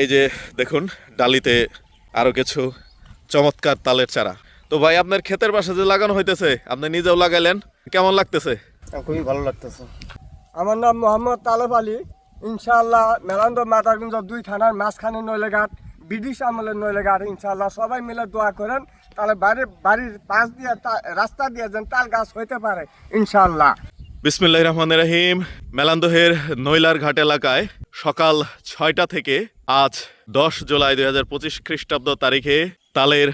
এই যে দেখুন, ডালিতে আরও কিছু চমৎকার তালের চারা। তো ভাই, আপনার ক্ষেতের পাশে যে লাগানো হইতেছে, আপনি নিজেও লাগাইলেন, কেমন লাগতেছে? খুবই ভালো লাগতেছে। আমার নাম মোহাম্মদ তালেব আলী। ইনশাআল্লাহ মেলান্দ মাতারগঞ্জ দুই থানার মাঝখানে নইলেঘাট ব্রিটিশ আমলের নইলেঘাট ইনশাআল্লাহ সবাই মিলে দোয়া করেন, তাহলে বাড়ির বাড়ির পাশ দিয়ে রাস্তা দিয়ে যেন তাল গাছ হইতে পারে, ইনশাআল্লাহ। বিসমিল্লাহ রহমান রাহিম। মেলান্দহের নৈলার ঘাট এলাকায় সকাল ছয়টা থেকে আজ দশ জুলাই দুই হাজার পঁচিশ খ্রিস্টাব্দ তারিখে তালের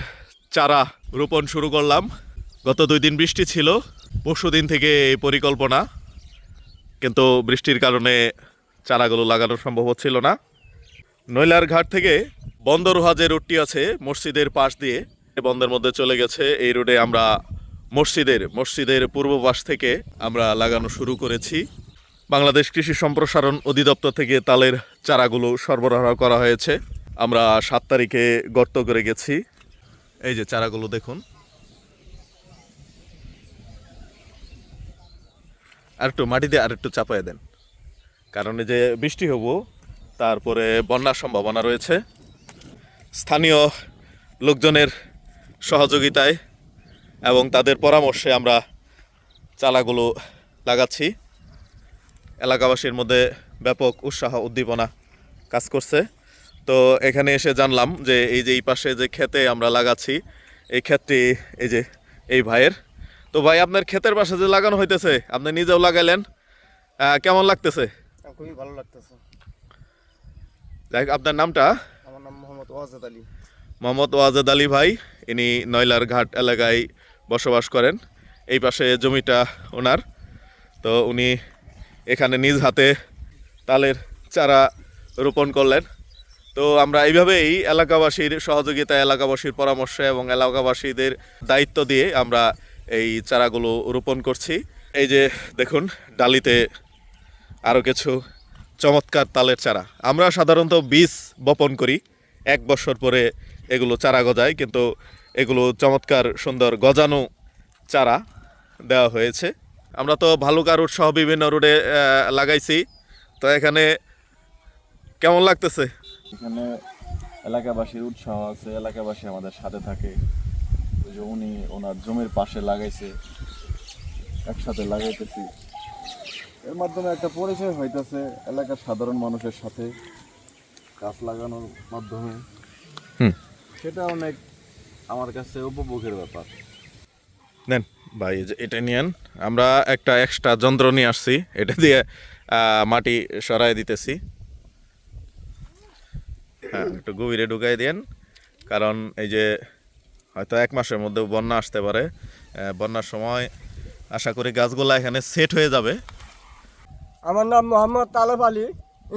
চারা রোপণ শুরু করলাম। গত দুই দিন বৃষ্টি ছিল, পরশু দিন থেকে এই পরিকল্পনা, কিন্তু বৃষ্টির কারণে চারাগুলো লাগানো সম্ভব হচ্ছিল না। নৈলার ঘাট থেকে বন্দরুহা যে রুটটি আছে মসজিদের পাশ দিয়ে এই বন্দরের মধ্যে চলে গেছে। এই রোডে আমরা মসজিদের মসজিদের পূর্ব পাশ থেকে আমরা লাগানো শুরু করেছি। বাংলাদেশ কৃষি সম্প্রসারণ অধিদপ্তর থেকে তালের চারাগুলো সরবরাহ করা হয়েছে। আমরা সাত তারিখে গর্ত করে গেছি। এই যে চারাগুলো দেখুন। আর একটু মাটি দিয়ে আর একটু চাপায় দেন। কারণ যে বৃষ্টি হব, তারপরে বন্যার সম্ভাবনা রয়েছে। স্থানীয় লোকজনের সহযোগিতায় এবং তাদের পরামর্শে আমরা চালাগুলো লাগাচ্ছি। এলাকাবাসীর মধ্যে ব্যাপক উৎসাহ উদ্দীপনা কাজ করছে। তো এখানে এসে জানলাম যে এই যে এই পাশে যে ক্ষেতে আমরা লাগাচ্ছি এই ক্ষেতটি এই যে এই ভাইয়ের। তো ভাই আপনার ক্ষেতের পাশে যে লাগানো হইতেছে আপনি নিজেও লাগাইলেন কেমন লাগতেছে? খুবই ভালো লাগতেছে। যাই হোক, আপনার নামটা? আমার নাম মোহাম্মদ ওয়াজেদ আলী। মোহাম্মদ ওয়াজেদ আলী ভাই ইনি নয়লার ঘাট এলাকায় বসবাস করেন। এই পাশে জমিটা ওনার। তো উনি এখানে নিজ হাতে তালের চারা রোপণ করলেন। তো আমরা এইভাবেই এলাকাবাসীর সহযোগিতা এলাকাবাসীর পরামর্শ এবং এলাকাবাসীদের দায়িত্ব দিয়ে আমরা এই চারাগুলো রোপণ করছি। এই যে দেখুন, ডালিতে আরও কিছু চমৎকার তালের চারা। আমরা সাধারণত বীজ বপন করি। এক বছর পরে এগুলো চারা গজায়, কিন্তু এগুলো চমৎকার সুন্দর গজানো চারা দেওয়া হয়েছে। আমরা তো ভালুকা রুট সহ বিভিন্ন রুটে লাগাইছি। তো এখানে কেমন লাগতেছে? এখানে এলাকাবাসীর উৎসাহ আছে এলাকাবাসী আমাদের সাথে থাকে। যে উনি ওনার জমির পাশে লাগাইছে একসাথে লাগাইতেছি। এর মাধ্যমে একটা পরিচয় হইতেছে এলাকার সাধারণ মানুষের সাথে গাছ লাগানোর মাধ্যমে। হুম। সেটা অনেক আমার কাছে উপভোগের ব্যাপার। নেন ভাই যে এটা নিয়েন আমরা একটা এক্সট্রা যন্ত্র নিয়ে আসছি। এটা দিয়ে মাটি সরাই দিতেছি। হ্যাঁ একটু গভীরে ঢুকাই দেন। কারণ এই যে হয়তো এক মাসের মধ্যে বন্যা আসতে পারে। বন্যার সময় আশা করি গাছগুলা এখানে সেট হয়ে যাবে। আমার নাম মোহাম্মদ তালেব আলী।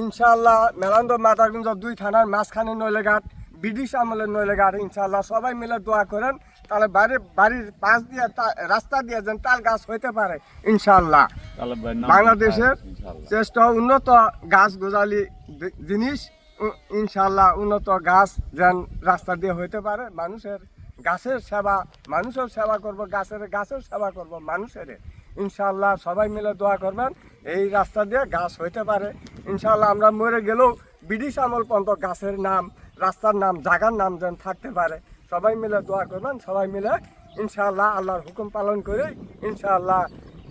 ইনশাআল্লাহ মেলান্দ মাতারগঞ্জ দুই থানার মাঝখানে নইলেঘাট ব্রিটিশ আমলের নইলেঘাট ইনশাল্লাহ সবাই মিলে দোয়া করেন তাহলে বাড়ির বাড়ির পাশ দিয়ে রাস্তা দিয়ে যেন তাল গাছ হইতে পারে নাম বাংলাদেশের লেখা, শ্রেষ্ঠ উন্নত গাছ গোজালি জিনিস ইনশাল্লাহ উন্নত গাছ যেন রাস্তা দিয়ে হইতে পারে মানুষের গাছের সেবা মানুষের সেবা করব গাছের গাছের সেবা করব মানুষের। ইনশাল্লাহ সবাই মিলে দোয়া করবেন এই রাস্তা দিয়ে গাছ হইতে পারে। ইনশাল্লাহ আমরা মরে গেলেও ব্রিটিশ আমল পর্যন্ত গাছের নাম রাস্তার নাম জায়গার নাম যেন থাকতে পারে। সবাই মিলে দোয়া করবেন, সবাই মিলে ইনশাআল্লাহ আল্লাহর হুকুম পালন করে ইনশাআল্লাহ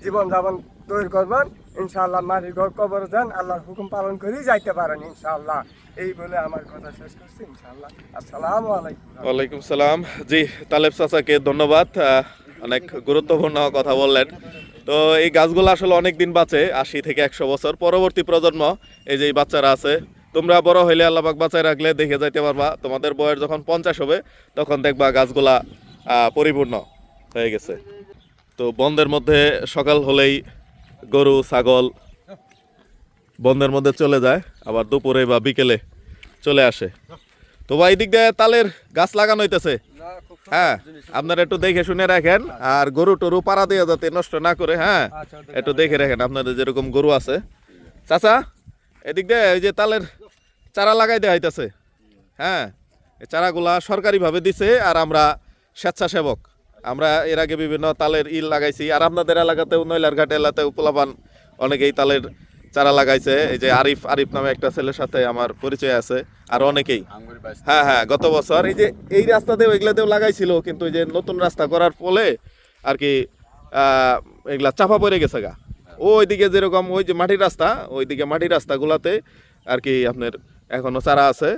জীবন যাপন তৈরি করবেন। ইনশাআল্লাহ মারি ঘর কবর দেন আল্লাহর হুকুম পালন করেই যাইতে পারেন ইনশাআল্লাহ। এই বলে আমার কথা শেষ করছি, ইনশাআল্লাহ। আসসালামু আলাইকুম। ওয়ালাইকুম সালাম। জি, তালেব চাচাকে ধন্যবাদ অনেক গুরুত্বপূর্ণ কথা বললেন। তো এই গাছগুলো আসলে অনেক দিন বাঁচে, আশি থেকে একশো বছর। পরবর্তী প্রজন্ম, এই যে বাচ্চারা আছে তোমরা বড় হইলে আল্লাহবাক বাঁচায় রাখলে দেখে যাইতে পারবা। তোমাদের বয়স যখন পঞ্চাশ হবে তখন দেখবা গাছগুলা পরিপূর্ণ হয়ে গেছে। তো বন্ধের মধ্যে সকাল হলেই গরু ছাগল বন্ধের মধ্যে চলে যায় আবার দুপুরে বা বিকেলে চলে আসে। তো ভাই দিক দিয়ে তালের গাছ লাগানো হইতেছে। হ্যাঁ আপনারা একটু দেখে শুনে রাখেন আর গরু টরু পাড়া দিয়ে যাতে নষ্ট না করে হ্যাঁ একটু দেখে রাখেন আপনাদের যেরকম গরু আছে। চাচা এদিক দিয়ে ওই যে তালের চারা লাগাই দেওয়া হইতেছে। হ্যাঁ চারাগুলা সরকারিভাবে দিছে আর আমরা স্বেচ্ছাসেবক। আমরা এর আগে বিভিন্ন তালের ইল লাগাইছি। আর আপনাদের এলাকাতেও নৈলার ঘাট এলাকাতেও পোলাপান অনেকেই তালের চারা লাগাইছে। এই যে আরিফ আরিফ নামে একটা ছেলের সাথে আমার পরিচয় আছে আর অনেকেই। হ্যাঁ হ্যাঁ গত বছর এই যে এই রাস্তাতেও এগুলাতেও লাগাইছিল কিন্তু এই যে নতুন রাস্তা করার ফলে আর কি আহ, এগুলা চাপা পড়ে গেছে গা। ওইদিকে যেরকম ওই যে মাটির রাস্তা ওইদিকে মাটির রাস্তাগুলাতে আর কি আপনার এখনও চারা আছে।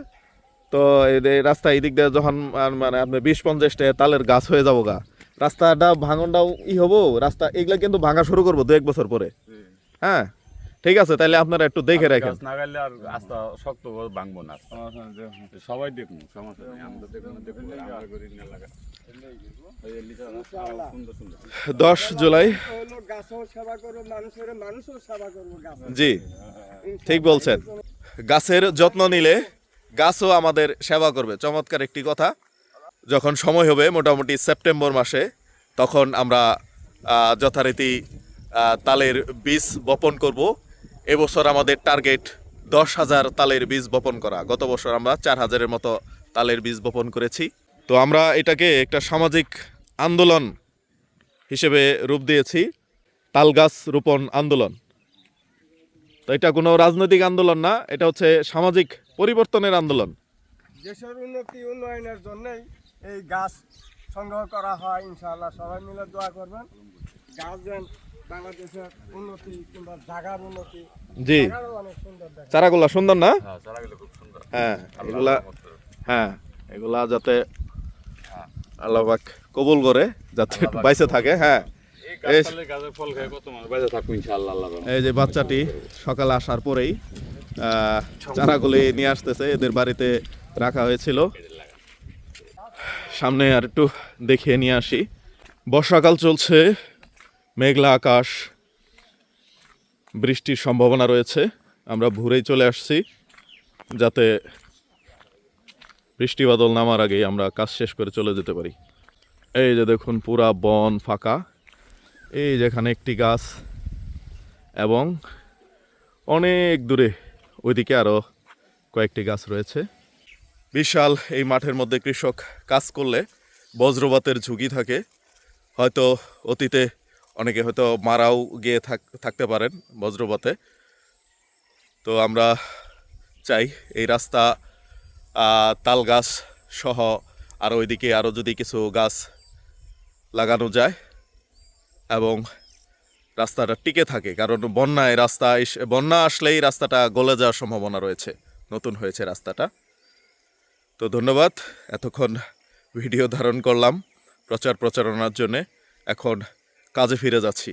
তো এই যে রাস্তা এই দিক দিয়ে যখন মানে আপনি বিশ পঞ্চাশটা তালের গাছ হয়ে যাব গা। রাস্তাটা ভাঙনটাও ই হব রাস্তা এগুলা কিন্তু ভাঙা শুরু করব দু এক বছর পরে। হ্যাঁ ঠিক আছে তাহলে আপনারা একটু দেখে রাখেন। আর আস্তা শক্ত ভাঙবো না। সবাই দেখুন সমস্যা নেই আমরা দেখুন দেখুন আমরা করি না লাগা। এই লিটার রাস্তা আরও সুন্দর সুন্দর দশ জুলাই। হলো গাছও সেবা করব মানুষের মানুষও সেবা করব গাছ। জি। ঠিক বলছেন। গাছের যত্ন নিলে গাছও আমাদের সেবা করবে। চমৎকার একটি কথা। যখন সময় হবে মোটামুটি সেপ্টেম্বর মাসে, তখন আমরা যথারীতি তালের বীজ বপন করব। এবছর আমাদের টার্গেট দশ হাজার তালের বীজ বপন করা। গত বছর আমরা চার হাজারের মতো তালের বীজ বপন করেছি। তো আমরা এটাকে একটা সামাজিক আন্দোলন হিসেবে রূপ দিয়েছি। তাল গাছ রোপণ আন্দোলন। তো এটা কোনো রাজনৈতিক আন্দোলন না এটা হচ্ছে সামাজিক পরিবর্তনের আন্দোলন। দেশের উন্নতি উন্নয়নের জন্যই এই গাছ সংগ্রহ করা হয় ইনশাআল্লাহ সবাই মিলে দোয়া করবেন। গাছ যেন বাংলাদেশের উন্নতি কিংবা জায়গার উন্নতি জি। চারাগুলা সুন্দর না? হ্যাঁ চারাগুলো খুব সুন্দর। হ্যাঁ এগুলা হ্যাঁ এগুলা যাতে আল্লাহ পাক কবুল করে যাতে বাইসে থাকে হ্যাঁ। এই যে বাচ্চাটি সকালে আসার পরেই চারাগুলি নিয়ে আসতেছে। এদের বাড়িতে রাখা হয়েছিল। সামনে আর একটু দেখিয়ে নিয়ে আসি। বর্ষাকাল চলছে মেঘলা আকাশ বৃষ্টির সম্ভাবনা রয়েছে। আমরা ভোরেই চলে আসছি যাতে বৃষ্টি বাদল নামার আগেই আমরা কাজ শেষ করে চলে যেতে পারি। এই যে দেখুন পুরা বন ফাঁকা। এই যেখানে একটি গাছ এবং অনেক দূরে ওইদিকে আরও কয়েকটি গাছ রয়েছে। বিশাল এই মাঠের মধ্যে কৃষক কাজ করলে বজ্রপাতের ঝুঁকি থাকে। হয়তো অতীতে অনেকে হয়তো মারাও গিয়ে থাক, থাকতে পারেন বজ্রপাতে। তো আমরা চাই এই রাস্তা তাল গাছ সহ আর ওইদিকে আরও যদি কিছু গাছ লাগানো যায় এবং রাস্তাটা টিকে থাকে, কারণ বন্যায় রাস্তা বন্যা আসলেই রাস্তাটা গলে যাওয়ার সম্ভাবনা রয়েছে। নতুন হয়েছে রাস্তাটা। তো ধন্যবাদ, এতক্ষণ ভিডিও ধারণ করলাম প্রচার প্রচারণার জন্যে। এখন কাজে ফিরে যাচ্ছি।